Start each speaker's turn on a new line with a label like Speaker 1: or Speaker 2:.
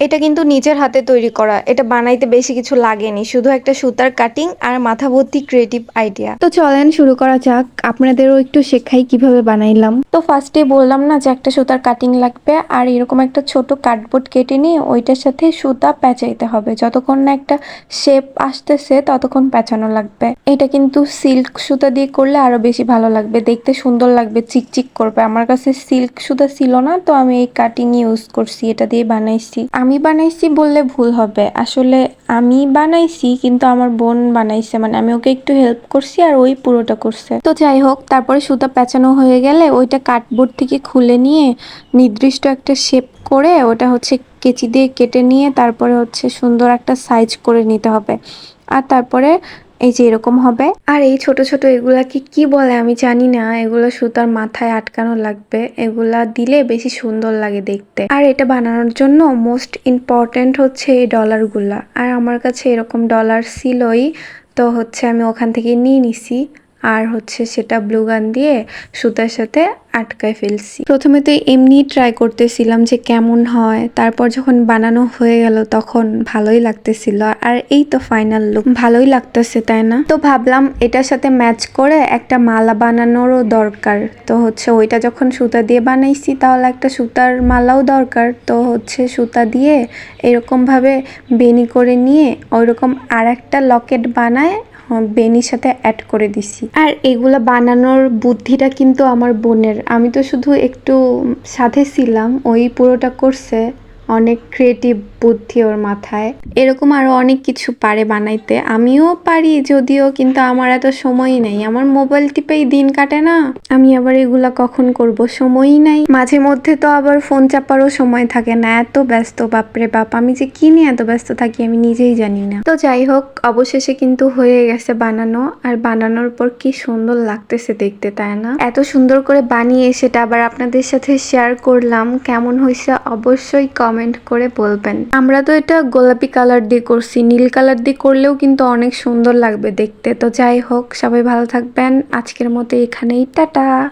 Speaker 1: এটা কিন্তু নিজের হাতে তৈরি করা। এটা বানাইতে বেশি কিছু লাগেনি। শুধু একটা সুতার কাটিং আর মাথা ভর্তি ক্রিয়েটিভ আইডিয়া
Speaker 2: তো চলেন শুরু করা যাক। আপনাদেরও একটু শেখাই কীভাবে বানাইলাম।
Speaker 1: তো ফার্স্টে বললাম না যে একটা সুতার কাটিং লাগবে আর এরকম একটা ছোট কার্ডবোর্ড কেটে নিয়ে ওইটার সাথে সুতা পেঁচাইতে হবে। যতক্ষণ না একটা শেপ আসতেছে ততক্ষণ পেঁচানো লাগবে। এটা কিন্তু সিল্ক সুতা দিয়ে করলে আরও বেশি ভালো লাগবে। দেখতে সুন্দর লাগবে চিকচিক করবে। আমার কাছে সিল্ক সুতা ছিল না তো আমি এই কাটিং ইউজ করছি এটা দিয়ে বানাইছি। আমি বানাইছি বললে ভুল হবে। আসলে আমি বানাইছি, কিন্তু আমার বোন বানাইছে মানে আমি ওকে একটু হেল্প করছি আর ওই পুরোটা করছে। তো যাই হোক, তারপরে সুতা পেঁচানো হয়ে গেলে ওইটা কার্ডবোর্ড থেকে খুলে নিয়ে নির্দিষ্ট একটা শেপ করে ওটা হচ্ছে কেচি দিয়ে কেটে নিয়ে তারপরে হচ্ছে সুন্দর একটা সাইজ করে নিতে হবে। আর তারপরে এই যে এরকম হবে। আর এই ছোট ছোট এগুলাকে কি বলে আমি জানি না। এগুলো সুতার মাথায় আটকানো লাগবে। এগুলা দিলে বেশি সুন্দর লাগে দেখতে। আর এটা বানানোর জন্য মোস্ট ইম্পর্টেন্ট হচ্ছে এই ডলারগুলা আর আমার কাছে এরকম ডলার ছিলই, তো হচ্ছে আমি ওখান থেকে নিয়ে নিছি। আর হচ্ছে সেটা ব্লু গান দিয়ে সুতার সাথে আটকায় ফেলছি। প্রথমে তো এমনি ট্রাই করতেছিলাম যে কেমন হয়, তারপর যখন বানানো হয়ে গেল তখন ভালোই লাগতেছিল আর এই তো ফাইনাল লুক ভালোই লাগতেছে, তাই না? তো ভাবলাম এটার সাথে ম্যাচ করে একটা মালা বানানোরও দরকার। তো হচ্ছে ওইটা যখন সুতা দিয়ে বানাইছি তাহলে একটা সুতার মালাও দরকার। তো হচ্ছে সুতা দিয়ে এরকমভাবে বেনি করে নিয়ে ওইরকম আর একটা লকেট বানায় বেনির সাথে অ্যাড করে দিছি। আর এগুলো বানানোর বুদ্ধিটা কিন্তু আমার বোনের। আমি তো শুধু একটু সাথে ছিলাম, ওই পুরোটা করছে। অনেক ক্রিয়েটিভ বুদ্ধি ওর মাথায়। এরকম আরও অনেক কিছু পারে বানাইতে। আমিও পারি যদিও, কিন্তু আমার এত সময় নেই। আমার মোবাইল টিপেই দিন কাটে না। আমি আবার এগুলা কখন করব সময়ই নাই। মাঝে মধ্যে তো আবার ফোন চাপারও সময় থাকে না। এত ব্যস্ত, বাপরে বাপ, আমি যে কি নিয়ে এত ব্যস্ত থাকি আমি নিজেই জানি না। তো যাই হোক, অবশেষে কিন্তু হয়ে গেছে বানানো। আর বানানোর পর কি সুন্দর লাগতেছে দেখতে, তাই না? এত সুন্দর করে বানিয়ে সেটা আবার আপনাদের সাথে শেয়ার করলাম। কেমন হয়েছে অবশ্যই কমেন্ট করে বলবেন। আমরা তো এটা গোলাপি কালার দিয়ে করছি, নীল কালার দিয়ে করলেও কিন্তু অনেক সুন্দর লাগবে দেখতে। তো যাই হোক, সবাই ভালো থাকবেন। আজকের মতো এখানেই, টাটা!